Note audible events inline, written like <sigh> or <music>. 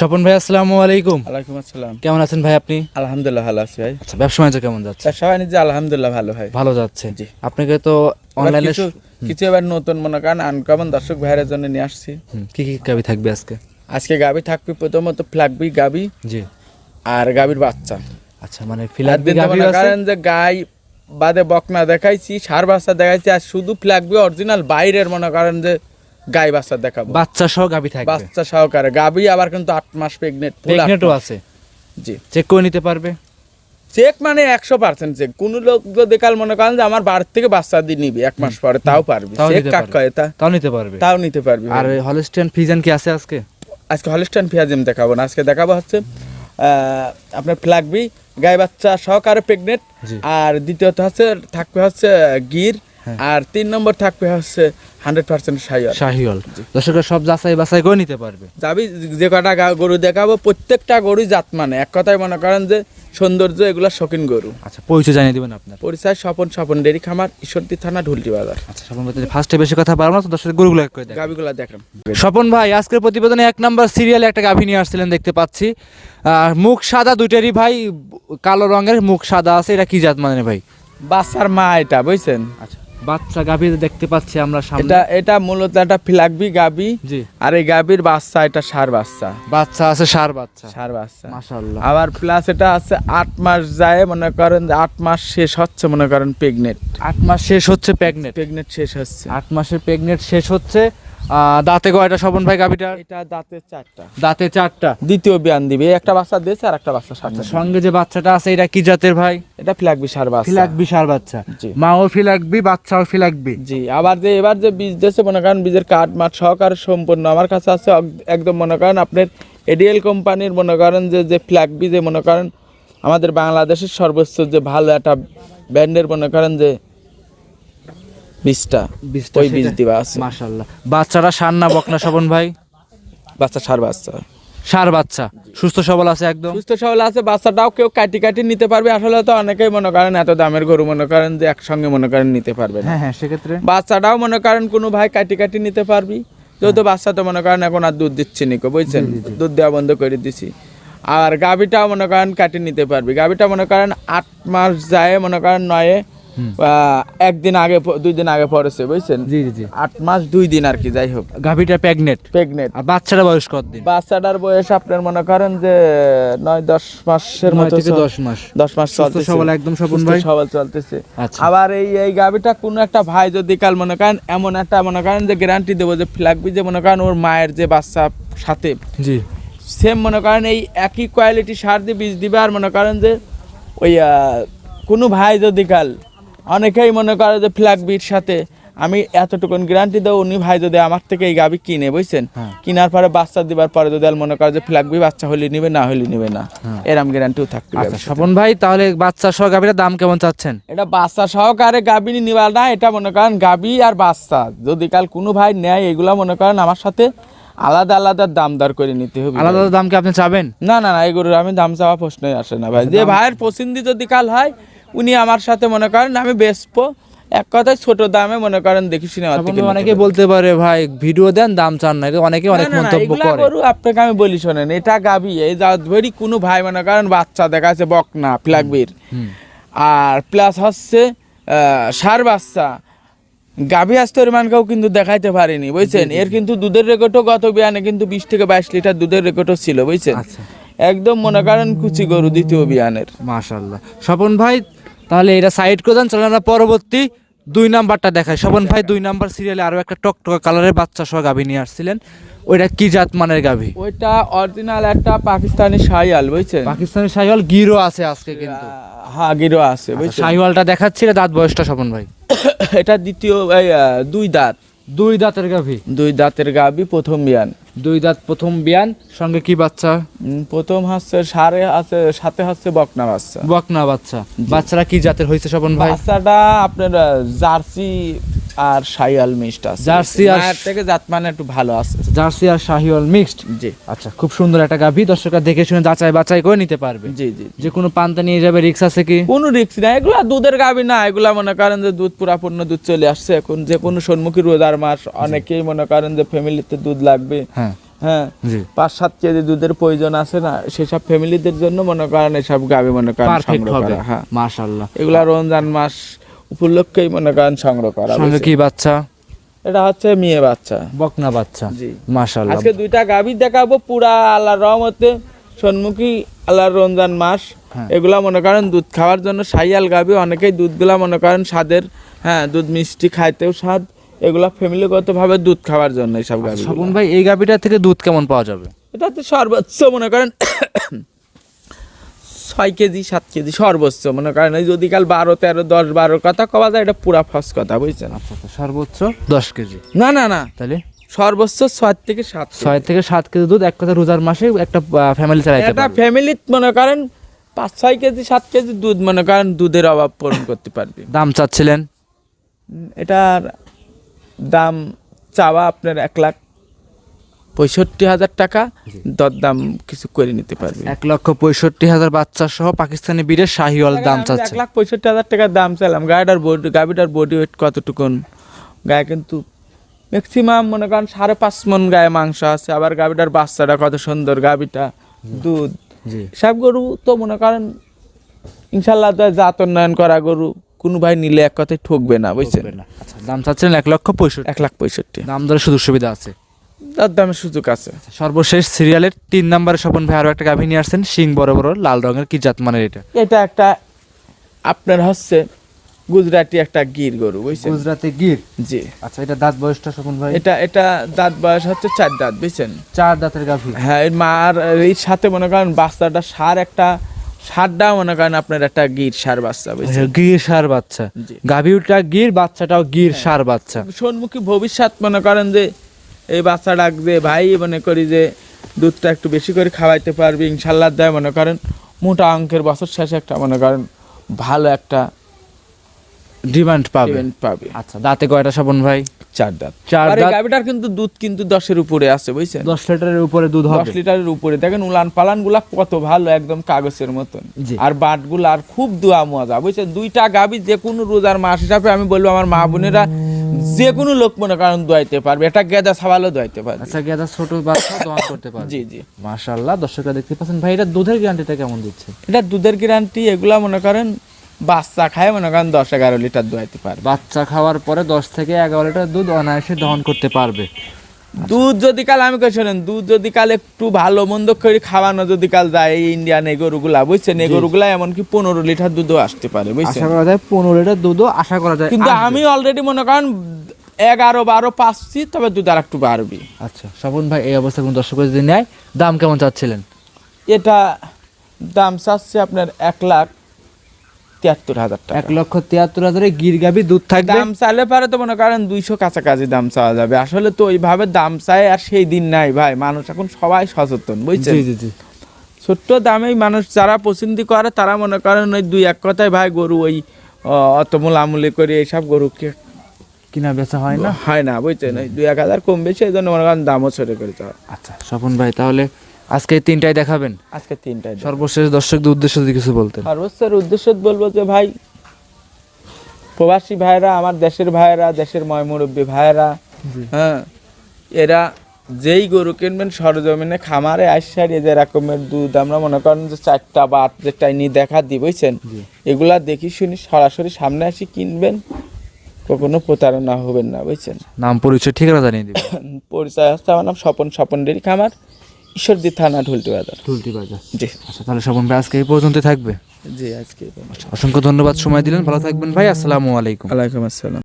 স্বপন ভাই আসসালামু আলাইকুম। ওয়ালাইকুম আসসালাম। কেমন আছেন ভাই আপনি? আলহামদুলিল্লাহ ভালো আছি ভাই। আচ্ছা ব্যবসা বাণিজ্য কেমন যাচ্ছে? সবাই নিজে আলহামদুলিল্লাহ ভালো ভাই। ভালো যাচ্ছে। জি। আপনাকে তো অনলাইনে কিছু এবার নতুন মনে করেন আনকমন দর্শক ভাইয়ের জন্য নিয়ে আসছি। কি কি গাবি থাকবে আজকে? আজকে গাবি থাকবে প্রথমত ফ্লাগবি গাবি জি। আর গাবির বাচ্চা। আচ্ছা মানে দিন তো মনে যে গাই বাদে বকনা দেখাইছি সার বাচ্চা দেখাইছি আর শুধু ফ্লাগবি অরিজিনাল বাইরের মনে করেন যে গাই বাচ্চা দেখাবো। বাচ্চা সহ গাবি বাচ্চা সহকারে। গাবি আবার কিন্তু আট মাস প্রেগনেন্ট প্রেগনেন্টও আছে। জি। চেক করে নিতে পারবে। চেক মানে একশো পার্সেন্ট চেক কোন লোক যদি কাল মনে করেন যে আমার থেকে বাচ্চা দিয়ে নিবি এক মাস পরে তাও পারবি। তাও চেক নিতে কাক পারবে। কয় তা? তাও নিতে পারবে। তাও নিতে পারবি। আর হলস্টিয়ান ফিজান কি আছে আজকে? আজকে হলিস্টান পেঁয়াজিম দেখাবো না। আজকে দেখাবো হচ্ছে আপনার ফ্ল্যাগবি গাই বাচ্চা সহকারে প্রেগনেন্ট আর দ্বিতীয়ত হচ্ছে থাকবে হচ্ছে গির। হ্যাঁ। আর তিন নম্বর থাকবে হচ্ছে হান্ড্রেড পার্সেন্ট সাইয়ার শাহিওল দর্শকরা সব যাচাই বাছাই করে নিতে পারবে। যাবি যে কটা গরু দেখাবো প্রত্যেকটা জাত মানে। এক কথায় মনে করেন যে সৌন্দর্য এগুলা গরু। আচ্ছা পরিচয় জানিয়ে দিবেন আপনার। পরিচয় স্বপন স্বপন ডেরি খামার ঈশ্বরদী থানা ঢুলটি বাজার আচ্ছা স্বপন ভাই ফার্স্টে বেশি কথা পারব না তো দর্শক গরুগুলো এক করে দেখ দেখেন স্বপন ভাই আজকের প্রতিবেদনে এক নাম্বার সিরিয়ালে একটা গাভী নিয়ে আসছিলেন দেখতে পাচ্ছি। আর মুখ সাদা দুইটারই ভাই কালো রঙের মুখ সাদা আছে এটা কি জাত মানে ভাই? বাচ্চার মা এটা বুঝছেন? আচ্ছা। বাচ্চা গাভী দেখতে পাচ্ছি আমরা সামনে। এটা এটা মূলত একটা ফিলাকবি গাবি জি। আর এই গাবির বাচ্চা এটা সার বাচ্চা। বাচ্চা আছে সার বাচ্চা। সার বাচ্চা। মাশাআল্লাহ। আবার প্লাস এটা আছে 8 মাস যায় মনে করেন যে আট মাস শেষ হচ্ছে মনে করেন প্রেগনেন্ট 8 মাস শেষ হচ্ছে প্রেগনেন্ট প্রেগনেন্ট শেষ হচ্ছে। 8 মাসের প্রেগনেন্ট শেষ হচ্ছে দাঁতে কয়টা স্বপন ভাই গাভীটার এটা দাঁতে চারটা। দাঁতে চারটা। দ্বিতীয় বিয়ান দিবে। একটা বাচ্চা দিয়েছে আর একটা বাচ্চা সাথে সঙ্গে যে বাচ্চাটা আছে এটা কি জাতের ভাই? এটা ফ্ল্যাগবি সার বাচ্চা। ফিলাকবি সার বাচ্চা। জি। মাও ফিলাকবি বাচ্চাও ফিলাকবি জি। আবার যে এবার যে বীজ দিয়েছে মনে করেন বীজের কাঠ মাঠ সহকারে সম্পূর্ণ। আমার কাছে আছে একদম মনে করেন আপনার এডিএল কোম্পানির মনে করেন যে যে ফ্ল্যাগ বীজ মনে করেন আমাদের বাংলাদেশের সর্বোচ্চ যে ভালো একটা ব্র্যান্ডের মনে করেন যে বীজটা ওই বীজ দিবা আছে। মাশাআল্লাহ। বাচ্চারা সার না বকনা স্বপন ভাই? বাচ্চা সার বাচ্চা। সার বাচ্চা। সুস্থ সবল আছে একদম? সুস্থ সবল আছে বাচ্চাটাও কেউ কাটি কাটি নিতে পারবে। আসলে তো অনেকেই মনে করেন এত দামের গরু মনে করেন যে একসঙ্গে মনে করেন নিতে পারবে হ্যাঁ হ্যাঁ সেক্ষেত্রে? বাচ্চাটাও মনে করেন কোনো ভাই কাটি কাটি নিতে পারবি। যেহেতু বাচ্চা তো মনে করেন এখন আর দুধ দিচ্ছি নিকো বুঝছেন? দুধ দেওয়া বন্ধ করে দিছি। আর গাভিটাও মনে করেন কাটি নিতে পারবি। গাভিটা মনে করেন আট মাস যায় মনে করেন নয়ে একদিন আগে দুই দিন আগে পড়েছে বুঝছেন? জি জি আট মাস দুই দিন আর কি যাই হোক। গাভীটা প্রেগনেট প্রেগনেন্ট আর বাচ্চাটা বয়স কতদিন বাচ্চাটার বয়স আপনার মনে করেন যে নয় দশ মাসের মতো দশ মাস। দশ মাস চলতেছে। সবল একদম ভাই? সবল চলতেছে। আচ্ছা। আবার এই এই কোনো একটা ভাই যদি কাল মনে করেন এমন একটা মনে করেন যে গ্যারান্টি দেবো যে ফ্ল্যাগবি যে মনে করেন ওর মায়ের যে বাচ্চা সাথে। জি। সেম মনে করেন এই একই কোয়ালিটি সার দিয়ে বীজ দিবে আর মনে করেন যে ওই কোনো ভাই যদি কাল অনেকেই মনে করে যে ফ্ল্যাগবির সাথে আমি এতটুকুন গ্যারান্টি দেবো উনি ভাই যদি আমার থেকে এই গাবি কিনে বুঝছেন? হ্যাঁ। কেনার পরে বাচ্চা দিবার পরে যদি মনে করে যে ফ্ল্যাগবি বাচ্চা হলে নিবে না হলে নিবে না। এরম গ্যারান্টিও থাকতে আচ্ছা স্বপন ভাই তাহলে বাচ্চা সহ গাভীটার দাম কেমন চাচ্ছেন? এটা বাচ্চা সহকারে গাবি নিবার না এটা মনে করেন গাবি আর বাচ্চা। যদি কাল কোনো ভাই নেয় এগুলা মনে করেন আমার সাথে আলাদা আলাদা দাম দর করে নিতে হবে। আলাদা আলাদা দাম কি আপনি চাবেন? না না না এগুলোর আমি দাম চাওয়া প্রশ্নই আসে না ভাই। যে ভাইয়ের পছন্দ যদি কাল হয় উনি আমার সাথে মনে করেন আমি বেচবো। এক কথায় ছোট দামে মনে করেন দেখি সিনেমা ভাই অনেকে বলতে পারে ভাই ভিডিও দেন দাম চান না। অনেকে অনেক মন্তব্য করে। গরু আপনাকে আমি বলি শোনেন এটা গাবি এই ধরি কোনো ভাই মনে করেন বাচ্চা দেখাচ্ছে বকনা ফ্ল্যাগবির আর প্লাস হচ্ছে ষাঁড় বাচ্চা। গাভী আস্তর মানকেও কিন্তু দেখাইতে পারিনি বুঝছেন? এর কিন্তু দুধের রেকর্ডও গত বিয়ানে কিন্তু বিশ থেকে বাইশ লিটার দুধের রেকর্ডও ছিল বুঝছেন? আচ্ছা। একদম মনে করেন কুচি গরু দ্বিতীয় বিয়ানের। মাশাআল্লাহ। স্বপন ভাই তাহলে এটা সাইড করে দেন চলেন আমরা পরবর্তী দুই নাম্বারটা দেখাই। স্বপন ভাই দুই নাম্বার সিরিয়ালে আরও একটা টকটকা কালারের বাচ্চা সহ গাভী নিয়ে আসছিলেন। ওইটা কি জাত মানের গাভী? ওইটা অরিজিনাল একটা পাকিস্তানি শাহিয়াল বুঝছেন? পাকিস্তানি শাহিওয়াল গিরো আছে আজকে কিন্তু। হ্যাঁ গিরো আছে বুঝছেন? শাহিওয়ালটা দেখাচ্ছি এটা দাঁত বয়সটা স্বপন ভাই। <coughs> এটা দ্বিতীয় দুই দাঁত। দুই দাঁতের গাভী? দুই দাঁতের গাভী প্রথম বিয়ান। দুই দাঁত প্রথম বিয়ান। সঙ্গে কি বাচ্চা? প্রথম হচ্ছে সাড়ে আছে সাথে হচ্ছে বকনা বাচ্চা। বকনা বাচ্চা। বাচ্চারা কি জাতের হয়েছে স্বপন ভাই? বাচ্চাটা আপনার জার্সি আর শাইয়াল মিক্সড আছে। জার্সি আর- থেকে মানে একটু ভালো আছে। জার্সি আর শাহিওয়াল মিক্সড জি। আচ্ছা খুব সুন্দর একটা গাভী। দর্শকরা দেখে শুনে যাচাই বাছাই করে নিতে পারবে। জি জি যে কোনো পান্তা নিয়ে যাবে রিক্স আছে কি? কোনো রিক্স এগুলা দুধের গাবি না। এগুলা মনে করেন যে দুধ পুরাপূর্ণ দুধ চলে আসছে। এখন যে কোনো সম্মুখী রোজার মাস অনেকেই মনে করেন যে ফ্যামিলিতে দুধ লাগবে। হ্যাঁ। হ্যাঁ। পাঁচ সাত কেজি দুধের প্রয়োজন আছে না। সেসব ফ্যামিলিদের জন্য মনে করেন এসব গাবি মনে করেন হ্যাঁ। মাশাআল্লাহ। এগুলা রমজান মাস উপলক্ষেই মনে করেন সংগ্রহ করা সঙ্গে কি বাচ্চা? এটা হচ্ছে মেয়ে বাচ্চা। বকনা বাচ্চা। জি। মাশাআল্লাহ। আজকে দুইটা গাভী দেখাবো পুরা আল্লাহর রহমতে সন্মুখী আল্লাহর রমজান মাস। হ্যাঁ। এগুলা মনে করেন দুধ খাওয়ার জন্য সাইয়াল গাভী অনেকেই দুধগুলা মনে করেন স্বাদের হ্যাঁ দুধ মিষ্টি খাইতেও স্বাদ। এগুলা ফ্যামিলিগত ভাবে দুধ খাওয়ার জন্য এইসব গাভী স্বপন ভাই এই গাবিটা থেকে দুধ কেমন পাওয়া যাবে? এটা তো সর্বোচ্চ মনে করেন ছয় কেজি সাত কেজি সর্বোচ্চ। মনে করেন যদি কাল বারো তেরো দশ বারোর কথা কওয়া যায় এটা পুরা ফার্স কথা বুঝছেন? আচ্ছা আচ্ছা সর্বোচ্চ দশ কেজি। না না না। তাহলে? সর্বোচ্চ ছয় থেকে সাত ছয় থেকে সাত কেজি দুধ এক কথা রোজার মাসে একটা ফ্যামিলি চালাইতে একটা ফ্যামিলি মনে করেন পাঁচ ছয় কেজি সাত কেজি দুধ মনে করেন দুধের অভাব পূরণ করতে পারবে। দাম চাচ্ছিলেন? এটার দাম চাওয়া আপনার এক লাখ পঁয়ষট্টি হাজার টাকা দর দাম কিছু করে নিতে পারবে। এক লক্ষ পঁয়ষট্টি হাজার বাচ্চা সহ পাকিস্তানি বীরের শাহিওয়াল দাম চাচ্ছে। এক লাখ পঁয়ষট্টি হাজার টাকার দাম চাইলাম। গাড়িটার বডি গাড়িটার বডি ওয়েট কতটুকুন? গায়ে কিন্তু ম্যাক্সিমাম মনে করেন সাড়ে পাঁচ মন গায়ে মাংস আছে। আবার গাভিটার বাচ্চাটা কত সুন্দর গাভিটা দুধ। সব গরু তো মনে করেন ইনশাল্লাহ জাত উন্নয়ন করা গরু কোনো ভাই নিলে এক কথায় ঠকবে না বুঝছেন? আচ্ছা দাম চাচ্ছেন এক লক্ষ পঁয়ষট্টি। এক লাখ পঁয়ষট্টি। দাম দরের সুযোগ সুবিধা আছে। দামের সুযোগ আছে। সর্বশেষ সিরিয়ালের তিন নম্বরে স্বপন ভাই আরও একটা গাভী নিয়ে আসছেন শিং বড় বড় লাল রঙের কি জাত মানের এটা? এটা একটা আপনার হচ্ছে গুজরাটি একটা গির গরু বুঝছেন? গুজরাতে গির? জি। আচ্ছা এটা দাঁত বয়সটা স্বপন ভাই? এটা এটা দাঁত বয়স হচ্ছে চার দাঁত বুঝছেন? চার দাঁতের গাভী। হ্যাঁ এর মার এর সাথে মনে করেন বাচ্চাটা সার একটা সারটা মনে করেন আপনার একটা গির সার বাচ্চা বুঝছেন? গির সার বাচ্চা। গাভীটা গির বাচ্চাটাও গির সার বাচ্চা। সন্মুখী ভবিষ্যৎ মনে করেন যে এই বাচ্চা ডাক যে ভাই মনে করি যে দুধটা একটু বেশি করে খাওয়াইতে পারবি ইনশাল্লাহ দেয় মনে করেন। মোটা অঙ্কের বছর শেষে একটা মনে করেন ভালো একটা ডিমান্ড পাবে। পাবে। আচ্ছা দাঁতে কয়টা স্বপন ভাই? চার দাঁত। চার দাঁত? গাভিটার কিন্তু দুধ কিন্তু দশের উপরে আছে বুঝছেন? দশ লিটারের উপরে দুধ দশ লিটারের উপরে। দেখেন উলান পালানগুলা কত ভালো একদম কাগজের মতন। আর বাটগুলা আর খুব দোয়া মজা বুঝছেন? দুইটা গাবি যে কোনো রোজার মাস হিসাবে আমি বলব আমার মা বোনেরা যে কোনো লোক মনে করেন দোয়াইতে পারবে। এটা গেদা সাবালও দোয়াইতে পারবে। আচ্ছা গেদা ছোট বাচ্চা দোয়া করতে পারবে। জি জি। মাশাআল্লাহ দর্শকরা দেখতে পাচ্ছেন। ভাই এটা দুধের গ্যারান্টিটা কেমন দিচ্ছে? এটা দুধের গ্যারান্টি এগুলা মনে করেন বাচ্চা খায় মনে করেন দশ এগারো লিটার দোয়াইতে পারবে। বাচ্চা খাওয়ার পরে দশ থেকে এগারো লিটার দুধ অনায়াসে দহন করতে পারবে। দুধ যদি কাল আমি কই শোনেন দুধ যদি কাল একটু ভালো মন্দ করে খাওয়ানো যদি কাল যায় এই ইন্ডিয়ান এই গরুগুলা বুঝছেন? এই গরুগুলা এমনকি পনেরো লিটার দুধও আসতে পারে বুঝছেন? আশা করা যায় পনেরো লিটার দুধও আশা করা যায়। কিন্তু আমি অলরেডি মনে করেন এগারো বারো পাচ্ছি তবে দুধ আর একটু বাড়বি। আচ্ছা স্বপন ভাই এই অবস্থা কোনো দর্শক যদি নেয় দাম কেমন চাচ্ছিলেন? এটা দাম চাচ্ছে আপনার এক লাখ। তিয়াত্তর হাজার টাকা। এক লক্ষ তিয়াত্তর হাজারে গির গাবি দুধ থাকবে? দাম চাইলে পারে তো মনে করেন দুইশো কাছাকাছি দাম চাওয়া যাবে। আসলে তো ওইভাবে দাম চাই আর সেই দিন নাই ভাই। মানুষ এখন সবাই সচেতন বুঝছেন? জি জি জি। ছোট্ট দামেই মানুষ যারা পছন্দ করে তারা মনে করেন ওই দুই এক কথায় ভাই গরু ওই অ, অত মূলামূলি করে এইসব গরুকে কিনা বেচা হয় না? হয় না বুঝছেন? ওই দুই এক হাজার কম বেশি এই জন্য মনে করেন দামও ছোট করে আচ্ছা স্বপন ভাই তাহলে আজকে তিনটাই দেখাবেন? আজকে তিনটায় দাম। সর্বশেষ দর্শকদের উদ্দেশ্য যদি কিছু বলতেন। সর্বোচ্চের উদ্দেশ্য বলব যে ভাই প্রবাসী ভাইরা আমার দেশের ভাইরা দেশের ময়মুরব্বী ভাইরা হ্যাঁ এরা যেই গরু কিনবেন সরজমিনে খামারে আসার যে রকমের দুধ আমরা মনে করেন যে চারটা বা আট যে টাইনি দেখা দিই বুঝছেন? এগুলা দেখি শুনি সরাসরি সামনে আসি কিনবেন কখনো প্রতারণা হবেন না বুঝছেন? নাম পরিচয় ঠিকানা জানিয়ে দিবেন। পরিচয় হচ্ছে আমার নাম স্বপন স্বপন ডেরি খামার। ঈশ্বরদী থানা ঢুলটি বাজার। ঢুলটি বাজার। জি। আচ্ছা তাহলে শ্রবণ ভাই আজকে এই পর্যন্ত থাকবে। জি আজকে অসংখ্য ধন্যবাদ সময় দিলেন। ভালো থাকবেন ভাই আসসালামু আলাইকুম। আলাইকুম আসসালাম।